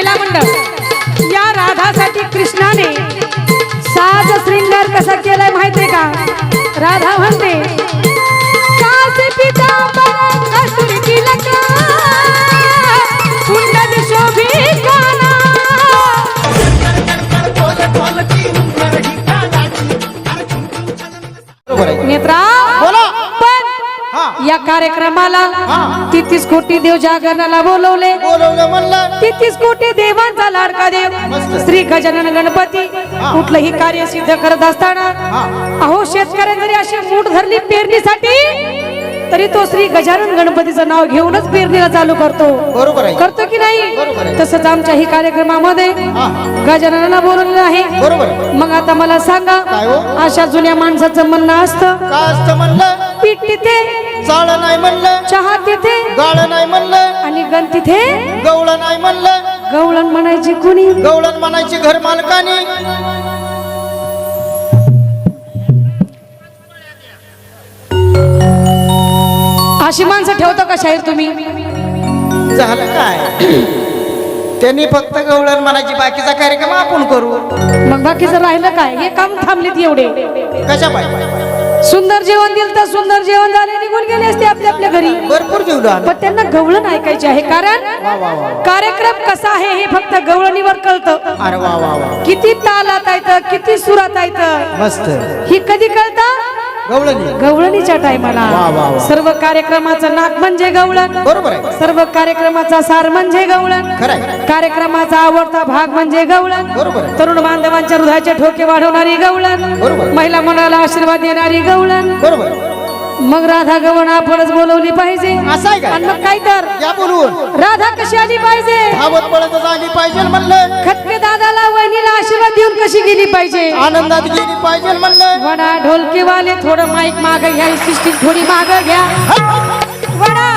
महिला मंडळ या राधासाठी कृष्णाने साज श्रृंगार कसा केलाय माहितीये का? राधा म्हणते कास या कार्यक्रमाला. तेहतीस कोटी देव जागरणाला बोलवले तेहतीस कोटी देवांचा लाडका देव. श्री गजानन गणपती कुठलंही कार्य सिद्ध करत असताना अहो शेतकऱ्यांनी जरी अशी मूठ धरली पेरणीसाठी तरी तो श्री गजानन गणपतीचं नाव घेऊनच पेरणीला चालू करतो बरोबर करतो की नाही. तसंच आमच्या ही कार्यक्रमामध्ये. गजाननाला बोलवलेलं आहे बरोबर. मग आता मला सांगा हो? अशा जुन्या माणसाचं म्हणणं असतं का चाळ नाही म्हणलं. चहा तिथे गाळ नाही म्हणलं. आणि गण तिथे गवळण नाही म्हणलं. गवळण म्हणायची कुणी? गवळण म्हणायची घर मालकानी. अशी माणसं ठेवता का शाहीर तुम्ही? झालं काय? त्यांनी फक्त गवळण म्हणायची बाकीचा कार्यक्रम आपण करू. मग बाकीचं राहिलं काय? हे काम थांबलेत एवढे. कशा पाहिजे सुंदर जेवण दिलं तर सुंदर जेवण झाले निघून गेले असते आपल्या आपल्या घरी. भरपूर जीव दान पण त्यांना गवळण ऐकायचे आहे. कारण कार्यक्रम कसा आहे हे फक्त गवळणीवर कळतं. किती तालात येतं किती सुरात येतं मस्त. ही कधी कळतं? गवळणीच्या टायमाला. सर्व कार्यक्रमाचं नाक म्हणजे गवळण. बरोबर आहे. सर्व कार्यक्रमाचा सार म्हणजे गवळण. कार्यक्रमाचा आवडता भाग म्हणजे गवळण. बरोबर. तरुण बांधवांच्या हृदयाचे ठोके वाढवणारी गवळण. बरोबर. महिला मनाला आशीर्वाद देणारी गवळण. बरोबर मग राधा गवण आपणच बोलवली पाहिजे. असं आहे का मग काय तर? या बोलवून राधा कशी आली पाहिजे? धावत पळतच आली पाहिजे म्हणलं. खटके दादाला वहिनीला आशीर्वाद देऊन कशी गेली पाहिजे? आनंदात गेली पाहिजे म्हणलं. वडा ढोलकीवाले थोडं माईक माग घ्या सिस्टीम थोडी माग घ्या. वडा!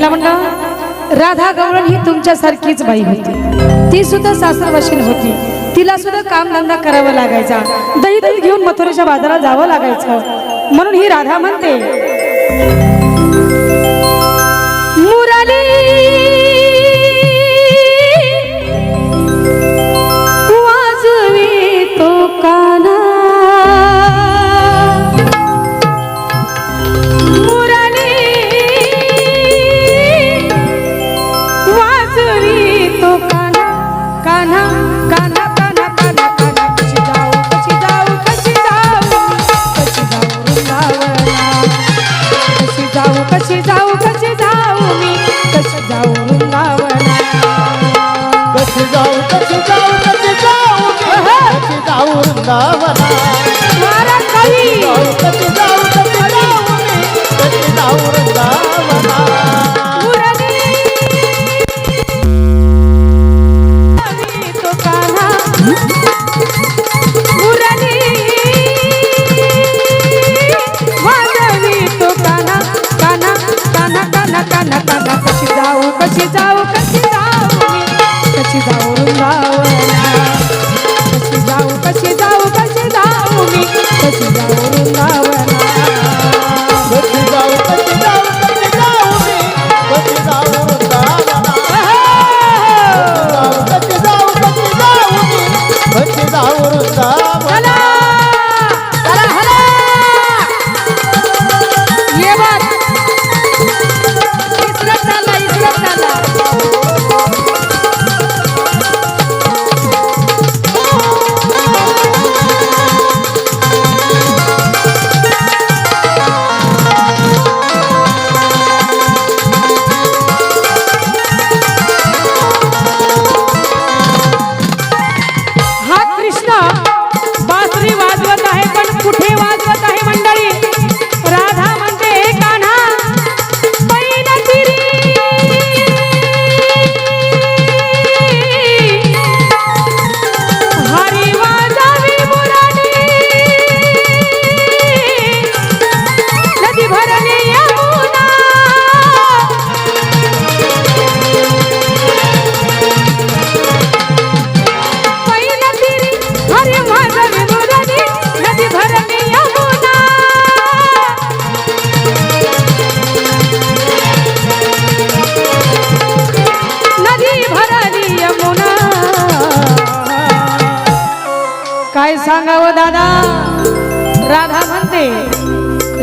महिला म्हणलं राधा गवळण ही तुमच्यासारखीच बाई होती. ती सुद्धा सासरवाशीन होती. तिला सुद्धा कामधंदा करावा लागायचा. दही दही घेऊन मथुरेच्या बाजारात जावं लागायचं. म्हणून ही राधा म्हणते मुरली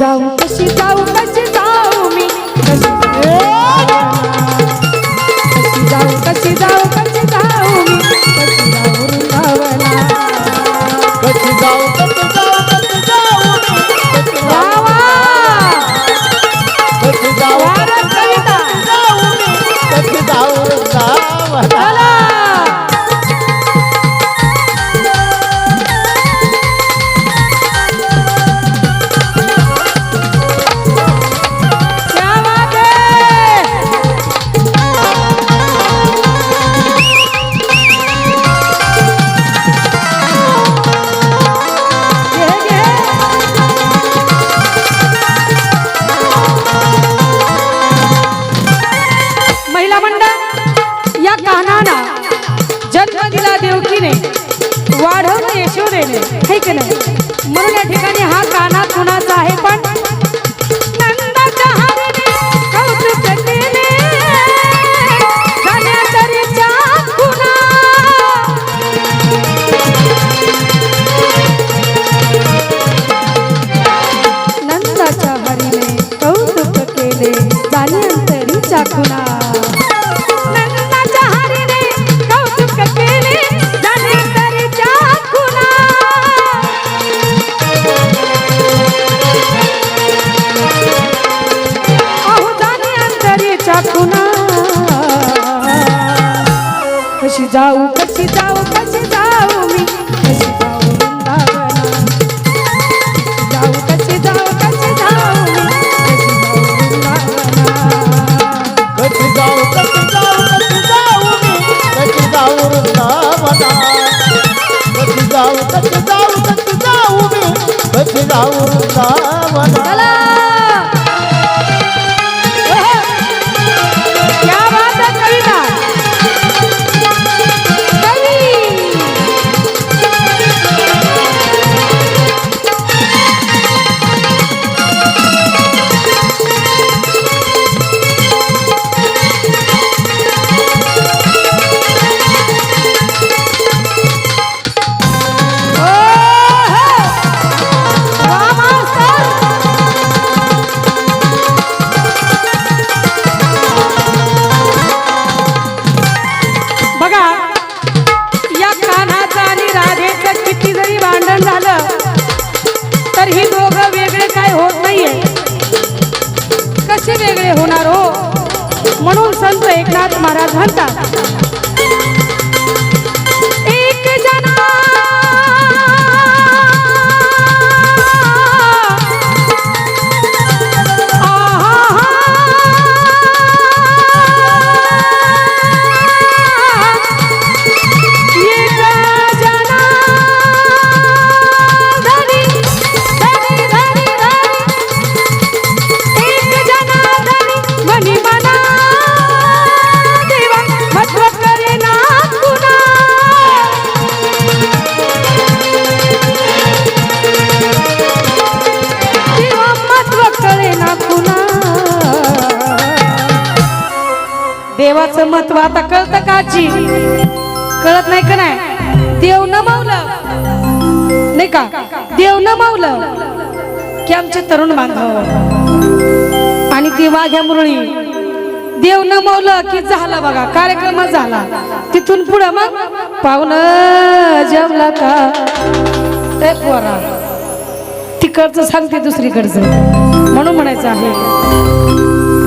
जाऊ खुशी जाऊ बस जाऊ मी कानाना जन्म दिला देवकीने वाढवलं यशोदेने हे की नाही? म्हणून या ठिकाणी हा काना कुणाचा आहे पण देवाचं महत्त्व आता कळतं का आजी? कळत नाही का नाही? देव न मावलं. नाही का? देव मावलं की आमचे तरुण बांधव. आणि ती वाघ्या मुरळी. देव मावलं की झाला बघा कार्यक्रम झाला. तिथून पुढं मग पाहुण जेवला का? ए पोरा तिकडचं सांगते दुसरीकडचं. म्हणून म्हणायचं आहे.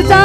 जाऊ